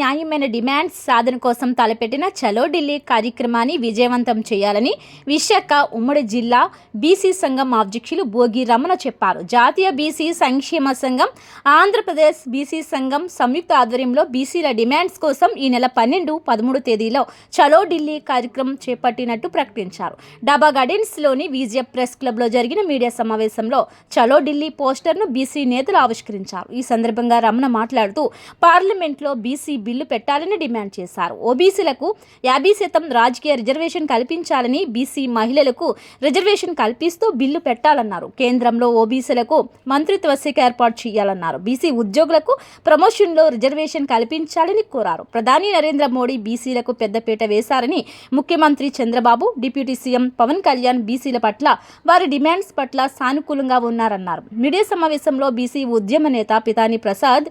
న్యాయమైన డిమాండ్స్ సాధన కోసం తలపెట్టిన చలో ఢిల్లీ కార్యక్రమాన్ని విజయవంతం చేయాలని విశాఖ ఉమ్మడి జిల్లా బీసీ సంఘం అధ్యక్షులు భోగి రమణ చెప్పారు. జాతీయ బీసీ సంక్షేమ సంఘం ఆంధ్రప్రదేశ్ బీసీ సంఘం సంయుక్త ఆధ్వర్యంలో బీసీల డిమాండ్స్ కోసం ఈ నెల పన్నెండు పదమూడు తేదీలో చలో ఢిల్లీ కార్యక్రమం చేపట్టినట్టు ప్రకటించారు. డాబా గార్డెన్స్లోని విజయ ప్రెస్ క్లబ్లో జరిగిన మీడియా సమావేశంలో చలో ఢిల్లీ పోస్టర్ను బీసీ నేతలు ఆవిష్కరించారు. ఈ సందర్భంగా రమణ మాట్లాడుతూ పార్లమెంట్లో బీసీ బిల్లు పెట్టాలని డిమాండ్ చేశారు. ఓబీసీలకు యాభై శాతం రాజకీయ రిజర్వేషన్ కల్పించాలని బీసీ మహిళలకు రిజర్వేషన్ కల్పిస్తూ బిల్లు పెట్టాలన్నారు. కేంద్రంలో ఓబీసీలకు మంత్రిత్వ శాఖ ఏర్పాటు చేయాలన్నారు. బీసీ ఉద్యోగులకు ప్రమోషన్లో రిజర్వేషన్ కల్పించాలని కోరారు. ప్రధాని నరేంద్ర మోడీ బీసీలకు పెద్దపీట వేశారని ముఖ్యమంత్రి చంద్రబాబు డిప్యూటీ సీఎం పవన్ కళ్యాణ్ బీసీల పట్ల వారి డిమాండ్స్ పట్ల సానుకూలంగా ఉన్నారన్నారు. మీడియా సమావేశంలో బీసీ ఉద్యమ నేత పితాని ప్రసాద్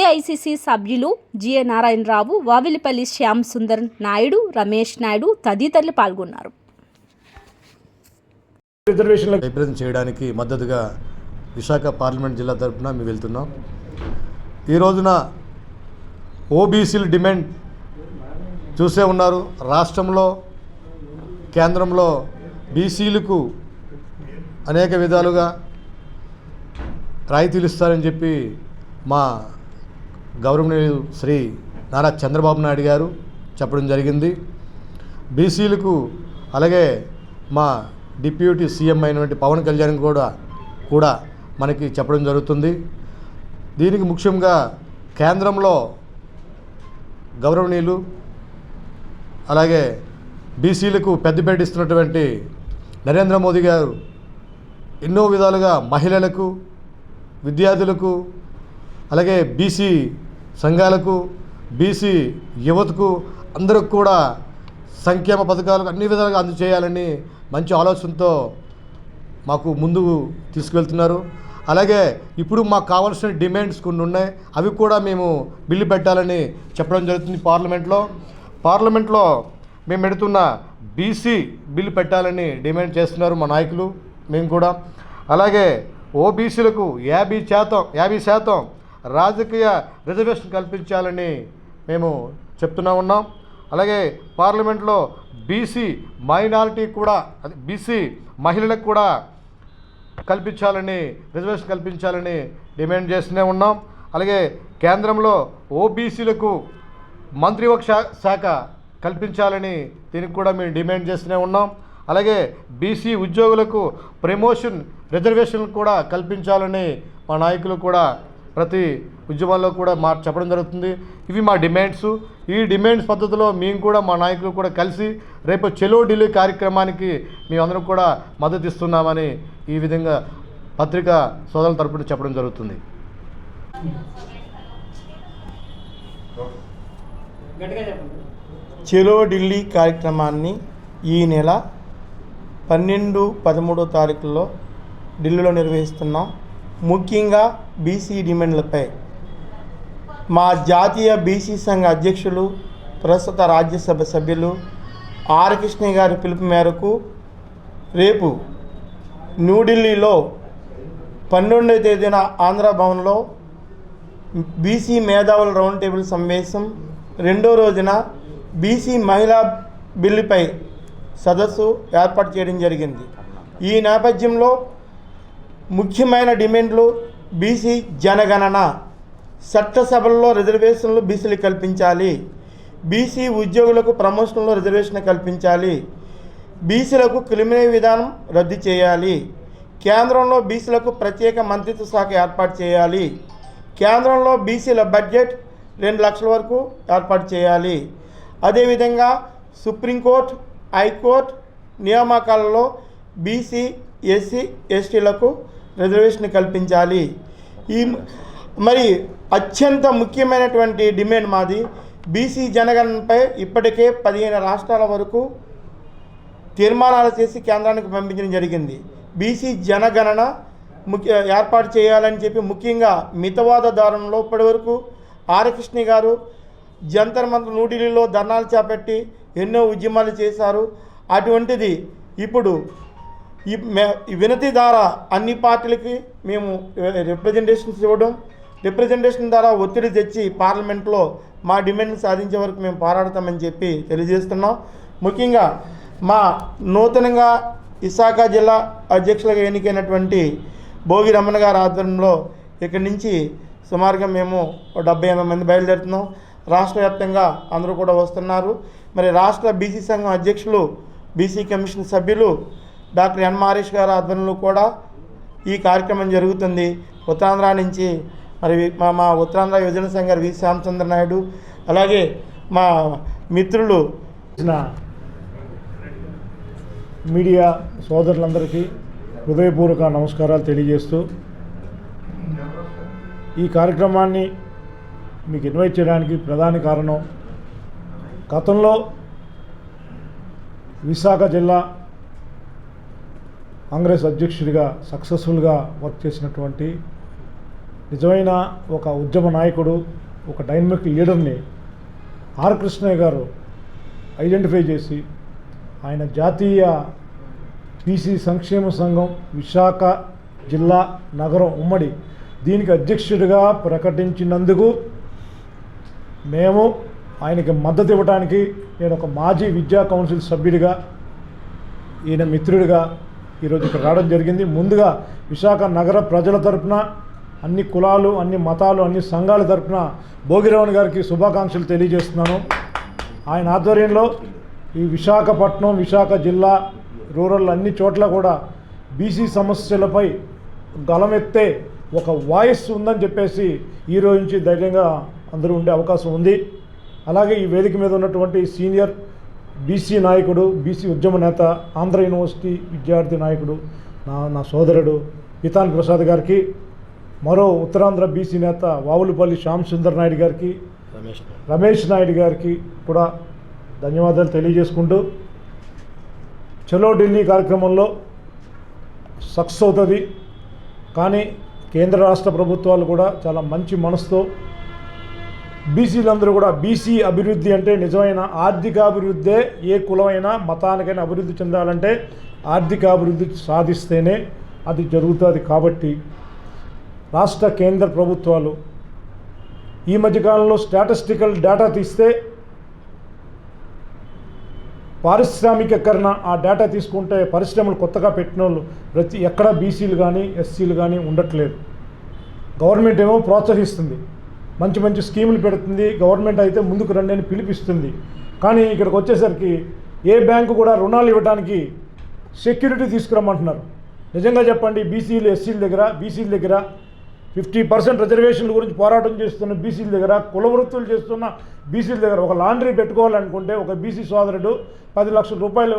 ఏఐసిసి సభ్యులు జిఏ నారాయణరావు వావిలిపల్లి శ్యామ్ సుందర్ నాయుడు రమేష్ నాయుడు తదితరులు పాల్గొన్నారు. రిప్రజెంట్ చేయడానికి మద్దతుగా విశాఖ పార్లమెంట్ జిల్లా తరపున మేము వెళ్తున్నాం. ఈ రోజున ఓబీసీల డిమాండ్ చూసే ఉన్నారు. రాష్ట్రంలో కేంద్రంలో బీసీలకు అనేక విధాలుగా రాయితీలు ఇస్తారని చెప్పి మా గౌరవనీయులు శ్రీ నారా చంద్రబాబు నాయుడు గారు చెప్పడం జరిగింది. బీసీలకు అలాగే మా డిప్యూటీ సీఎం అయినటువంటి పవన్ కళ్యాణ్ కూడా కూడా మనకి చెప్పడం జరుగుతుంది. దీనికి ముఖ్యంగా కేంద్రంలో గౌరవనీయులు అలాగే బీసీలకు పెద్దపేట ఇస్తున్నటువంటి నరేంద్ర మోదీ గారు ఎన్నో విధాలుగా మహిళలకు విద్యార్థులకు అలాగే బీసీ సంఘాలకు బీసీ యువతకు అందరికి కూడా సంక్షేమ పథకాలు అన్ని విధాలుగా అందజేయాలని మంచి ఆలోచనతో మాకు ముందుకు తీసుకువెళ్తున్నారు. అలాగే ఇప్పుడు మాకు కావాల్సిన డిమాండ్స్ కొన్ని ఉన్నాయి. అవి కూడా మేము బిల్లు పెట్టాలని చెప్పడం జరుగుతుంది పార్లమెంట్లో. పార్లమెంట్లో మేము పెడుతున్న బీసీ బిల్లు పెట్టాలని డిమాండ్ చేస్తున్నారు మా నాయకులు మేము కూడా. అలాగే ఓబీసీలకు యాభై శాతం యాభై శాతం రాజకీయ రిజర్వేషన్ కల్పించాలని మేము చెప్తూనే ఉన్నాం. అలాగే పార్లమెంట్లో బీసీ మైనారిటీ కూడా అది బీసీ మహిళలకు కూడా కల్పించాలని రిజర్వేషన్ కల్పించాలని డిమాండ్ చేస్తూనే ఉన్నాం. అలాగే కేంద్రంలో ఓబీసీలకు మంత్రివర్గ శా- శాఖ కల్పించాలని దీనికి కూడా మేము డిమాండ్ చేస్తూనే ఉన్నాం. అలాగే బీసీ ఉద్యోగులకు ప్రమోషన్ రిజర్వేషన్ కూడా కల్పించాలని మా నాయకులు కూడా ప్రతి ఉద్యమాల్లో కూడా మా చెప్పడం జరుగుతుంది. ఇవి మా డిమాండ్స్. ఈ డిమాండ్స్ పద్ధతిలో మేము కూడా మా నాయకులు కూడా కలిసి రేపు చెలో ఢిల్లీ కార్యక్రమానికి మేమందరం కూడా మద్దతు ఇస్తున్నామని ఈ విధంగా పత్రికా సోదరుల తరపున చెప్పడం జరుగుతుంది. చెలో ఢిల్లీ కార్యక్రమాన్ని ఈ నెల పన్నెండు పదమూడో తారీఖుల్లో ఢిల్లీలో నిర్వహిస్తున్నాం. ముఖ్యంగా బీసీ డిమాండ్లపై మా జాతీయ బీసీ సంఘ అధ్యక్షులు ప్రస్తుత రాజ్యసభ సభ్యులు ఆర్ కృష్ణ గారి పిలుపు మేరకు రేపు న్యూఢిల్లీలో పన్నెండవ తేదీన ఆంధ్ర భవన్లో బీసీ మేధావుల రౌండ్ టేబుల్ సమావేశం. రెండో రోజున బీసీ మహిళా బిల్లుపై సదస్సు ఏర్పాటు చేయడం జరిగింది. ఈ నేపథ్యంలో ముఖ్యమైన డిమాండ్లు బీసీ జనగణన చట్టసభల్లో రిజర్వేషన్లు బీసీలు కల్పించాలి. బీసీ ఉద్యోగులకు ప్రమోషన్లో రిజర్వేషన్ కల్పించాలి. బీసీలకు క్రిమినల్ విధానం రద్దు చేయాలి. కేంద్రంలో బీసీలకు ప్రత్యేక మంత్రిత్వ శాఖ ఏర్పాటు చేయాలి. కేంద్రంలో బీసీల బడ్జెట్ రెండు లక్షల వరకు ఏర్పాటు చేయాలి. అదేవిధంగా సుప్రీంకోర్టు హైకోర్టు నియామకాలలో బీసీ ఎస్సీ ఎస్టీలకు రిజర్వేషన్ కల్పించాలి. ఈ మరి అత్యంత ముఖ్యమైనటువంటి డిమాండ్ మాది. బీసీ జనగణనపై ఇప్పటికే పదిహేను రాష్ట్రాల వరకు తీర్మానాలు చేసి కేంద్రానికి పంపించడం జరిగింది. బీసీ జనగణన ముఖ్య ఏర్పాటు చేయాలని చెప్పి ముఖ్యంగా మితవాద దారుణంలో ఇప్పటివరకు ఆరకృష్ణ గారు జంతర్ మంత్ర న్యూఢిల్లీలో ధర్నాలు చేపట్టి ఎన్నో ఉద్యమాలు చేశారు. అటువంటిది ఇప్పుడు ఈ ఈ వినతి ద్వారా అన్ని పార్టీలకి మేము రిప్రజెంటేషన్స్ ఇవ్వడం రిప్రజెంటేషన్ ద్వారా ఒత్తిడి తెచ్చి పార్లమెంట్లో మా డిమాండ్ సాధించే వరకు మేము పోరాడతామని చెప్పి తెలియజేస్తున్నాం. ముఖ్యంగా మా నూతనంగా విశాఖ జిల్లా అధ్యక్షులుగా ఎన్నికైనటువంటి భోగి రమణ గారి ఆధ్వర్యంలో ఇక్కడి నుంచి సుమారుగా మేము డెబ్బై ఎనభై మంది బయలుదేరుతున్నాం. రాష్ట్ర వ్యాప్తంగా అందరూ కూడా వస్తున్నారు. మరి రాష్ట్ర బీసీ సంఘం అధ్యక్షులు బీసీ కమిషన్ సభ్యులు డాక్టర్ ఎన్ మారేష్ గారి ఆధ్వర్యంలో కూడా ఈ కార్యక్రమం జరుగుతుంది. ఉత్తరాంధ్ర నుంచి మరి మా మా ఉత్తరాంధ్ర యువజన సంఘ వి. శ్యామచంద్ర నాయుడు అలాగే మా మిత్రులు మీడియా సోదరులందరికీ హృదయపూర్వక నమస్కారాలు తెలియజేస్తూ ఈ కార్యక్రమాన్ని మీకు ఇన్వైట్ చేయడానికి ప్రధాన కారణం గతంలో విశాఖ జిల్లా కాంగ్రెస్ అధ్యక్షుడిగా సక్సెస్ఫుల్గా వర్క్ చేసినటువంటి నిజమైన ఒక ఉద్యమ నాయకుడు ఒక డైనమిక్ లీడర్ని ఆర్ కృష్ణయ్య గారు ఐడెంటిఫై చేసి ఆయన జాతీయ బీసీ సంక్షేమ సంఘం విశాఖ జిల్లా నగరం ఉమ్మడి దీనికి అధ్యక్షుడిగా ప్రకటించినందుకు మేము ఆయనకి మద్దతు ఇవ్వడానికి నేను ఒక మాజీ విద్యా కౌన్సిల్ సభ్యుడిగా ఈయన మిత్రుడిగా ఈరోజు ఇక్కడ రావడం జరిగింది. ముందుగా విశాఖ నగర ప్రజల తరపున అన్ని కులాలు అన్ని మతాలు అన్ని సంఘాల తరఫున భోగిరవణ్ గారికి శుభాకాంక్షలు తెలియజేస్తున్నాను. ఆయన ఆధ్వర్యంలో ఈ విశాఖపట్నం విశాఖ జిల్లా రూరల్ అన్ని చోట్ల కూడా బీసీ సమస్యలపై గలమెత్తే ఒక వాయిస్ ఉందని చెప్పేసి ఈ రోజు నుంచి ధైర్యంగా అందరూ ఉండే అవకాశం ఉంది. అలాగే ఈ వేదిక మీద ఉన్నటువంటి సీనియర్ బీసీ నాయకుడు బీసీ ఉద్యమ నేత ఆంధ్ర యూనివర్సిటీ విద్యార్థి నాయకుడు నా నా సోదరుడు పితాన్ ప్రసాద్ గారికి మరో ఉత్తరాంధ్ర బీసీ నేత వావులపల్లి శ్యామ్ సుందర్ నాయుడు గారికి రమేష్ నాయుడు. గారికి కూడా ధన్యవాదాలు తెలియజేసుకుంటూ చలో ఢిల్లీ కార్యక్రమంలో సక్సెస్ అవుతుంది. కానీ కేంద్ర రాష్ట్ర ప్రభుత్వాలు కూడా చాలా మంచి మనసుతో బీసీలందరూ కూడా బీసీ అభివృద్ధి అంటే నిజమైన ఆర్థికాభివృద్ధే ఏ కులమైనా మతానికైనా అభివృద్ధి చెందాలంటే ఆర్థికాభివృద్ధి సాధిస్తేనే అది జరుగుతుంది కాబట్టి రాష్ట్ర కేంద్ర ప్రభుత్వాలు ఈ మధ్యకాలంలో స్టాటిస్టికల్ డేటా తీస్తే పారిశ్రామికీకరణ ఆ డేటా తీసుకుంటే పరిశ్రమలు కొత్తగా పెట్టిన వాళ్ళు ప్రతి ఎక్కడ బీసీలు కానీ ఎస్సీలు కానీ ఉండట్లేదు. గవర్నమెంట్ ఏమో ప్రోత్సహిస్తుంది. మంచి మంచి స్కీములు పెడుతుంది. గవర్నమెంట్ అయితే ముందుకు రండి అని పిలిపిస్తుంది. కానీ ఇక్కడికి వచ్చేసరికి ఏ బ్యాంకు కూడా రుణాలు ఇవ్వడానికి సెక్యూరిటీ తీసుకురమ్మంటున్నారు. నిజంగా చెప్పండి బీసీలు ఎస్సీల దగ్గర బీసీల దగ్గర ఫిఫ్టీ పర్సెంట్ రిజర్వేషన్ల గురించి పోరాటం చేస్తున్న బీసీల దగ్గర కులవృత్తులు చేస్తున్న బీసీల దగ్గర ఒక లాండ్రీ పెట్టుకోవాలనుకుంటే ఒక బీసీ సోదరుడు పది లక్షల రూపాయలు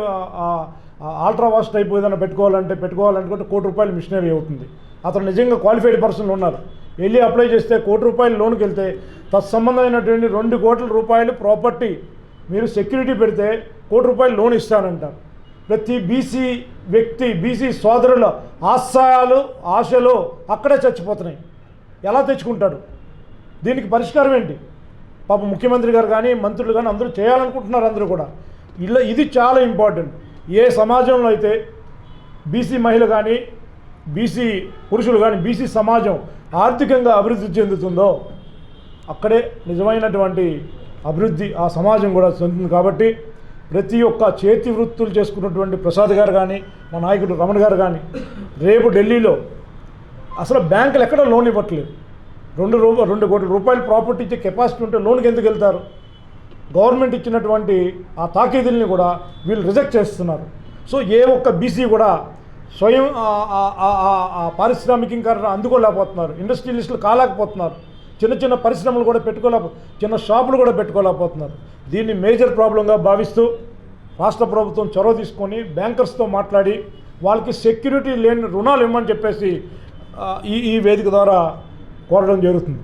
ఆల్ట్రావాష్ టైప్ ఏదైనా పెట్టుకోవాలంటే పెట్టుకోవాలనుకుంటే కోటి రూపాయలు మిషనరీ అవుతుంది. అతను నిజంగా క్వాలిఫైడ్ పర్సన్లు ఉన్నారు. వెళ్ళి అప్లై చేస్తే కోటి రూపాయలు లోన్కి వెళ్తే తత్సంబంధమైనటువంటి రెండు కోట్ల రూపాయలు ప్రాపర్టీ మీరు సెక్యూరిటీ పెడితే కోటి రూపాయలు లోన్ ఇస్తానంటారు. ప్రతి బీసీ వ్యక్తి బీసీ సోదరుల ఆశయాలు ఆశలు అక్కడే చచ్చిపోతున్నాయి. ఎలా తెచ్చుకుంటాడు? దీనికి పరిష్కారం ఏంటి? పాప ముఖ్యమంత్రి గారు కానీ మంత్రులు కానీ అందరూ చేయాలనుకుంటున్నారు అందరూ కూడా. ఇలా ఇది చాలా ఇంపార్టెంట్. ఏ సమాజంలో అయితే బీసీ మహిళ కానీ బీసీ పురుషులు కానీ బీసీ సమాజం ఆర్థికంగా అభివృద్ధి చెందుతుందో అక్కడే నిజమైనటువంటి అభివృద్ధి ఆ సమాజం కూడా చెందుతుంది. కాబట్టి ప్రతి ఒక్క చేతి వృత్తులు చేసుకున్నటువంటి ప్రసాద్ గారు కానీ మా నాయకుడు రమణ గారు కానీ రేపు ఢిల్లీలో అసలు బ్యాంకులు ఎక్కడ లోన్ ఇవ్వట్లేదు. రెండు రూపా రెండు కోట్ల రూపాయలు ప్రాపర్టీ ఇచ్చే కెపాసిటీ ఉంటే లోన్కి ఎందుకు వెళ్తారు? గవర్నమెంట్ ఇచ్చినటువంటి ఆ తాకీదుల్ని కూడా వీళ్ళు రిజెక్ట్ చేస్తున్నారు. సో ఏ ఒక్క బీసీ కూడా స్వయం ఆ- పారిశ్రామికీకరణ అందుకోలేకపోతున్నారు. ఇండస్ట్రియలిస్టులు కాలేకపోతున్నారు. చిన్న చిన్న పరిశ్రమలు కూడా పెట్టుకోలేక చిన్న షాపులు కూడా పెట్టుకోలేకపోతున్నారు. దీన్ని మేజర్ ప్రాబ్లంగా భావిస్తూ రాష్ట్ర ప్రభుత్వం చొరవ తీసుకొని బ్యాంకర్స్తో మాట్లాడి వాళ్ళకి సెక్యూరిటీ లేని రుణాలు ఇవ్వమని చెప్పేసి ఈ ఈ వేదిక ద్వారా కోరడం జరుగుతుంది.